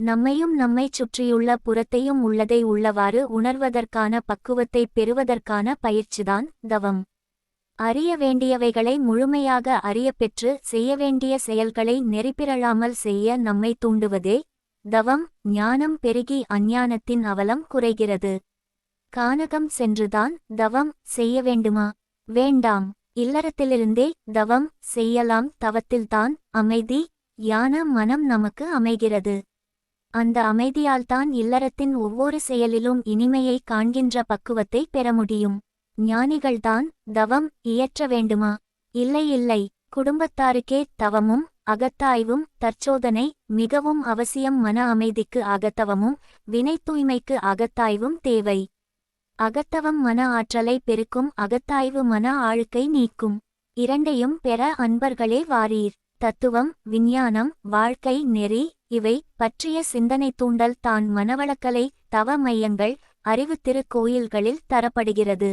நம்மையும் நம்மைச் சுற்றியுள்ள புறத்தையும் உள்ளதை உள்ளவாறு உணர்வதற்கான பக்குவத்தைப் பெறுவதற்கான பயிற்சிதான் தவம். அறிய வேண்டியவைகளை முழுமையாக அறியப்பெற்று செய்ய வேண்டிய செயல்களை நெறிப்பிரளாமல் செய்ய நம்மை தூண்டுவதே தவம். ஞானம் பெருகி அஞ்ஞானத்தின் அவலம் குறைகிறது. கானகம் சென்றுதான் தவம். செய்ய வேண்டுமா? வேண்டாம். இல்லறத்திலிருந்தே தவம். செய்யலாம். தவத்தில்தான் அமைதி. யான மனம் நமக்கு அமைகிறது. அந்த அமைதியால்தான் இல்லறத்தின் ஒவ்வொரு செயலிலும் இனிமையை காண்கின்ற பக்குவத்தை பெற முடியும். ஞானிகள்தான் தவம் இயற்ற வேண்டுமா? இல்லை இல்லை. குடும்பத்தாருக்கே தவமும் அகத்தாய்வும் தற்சோதனை மிகவும் அவசியம். மன அமைதிக்கு அகத்தவமும் வினை தூய்மைக்கு அகத்தாய்வும் தேவை. அகத்தவம் மன ஆற்றலை பெருக்கும் அகத்தாய்வு மன ஆழுக்கை நீக்கும். இரண்டையும் பெற அன்பர்களே வாரீர். தத்துவம் விஞ்ஞானம் வாழ்க்கை நெறி இவை பற்றிய சிந்தனை தூண்டல் தான் மனவளக்கலை தவ மையங்கள் அறிவு திருக்கோயில்களில் தரப்படுகிறது.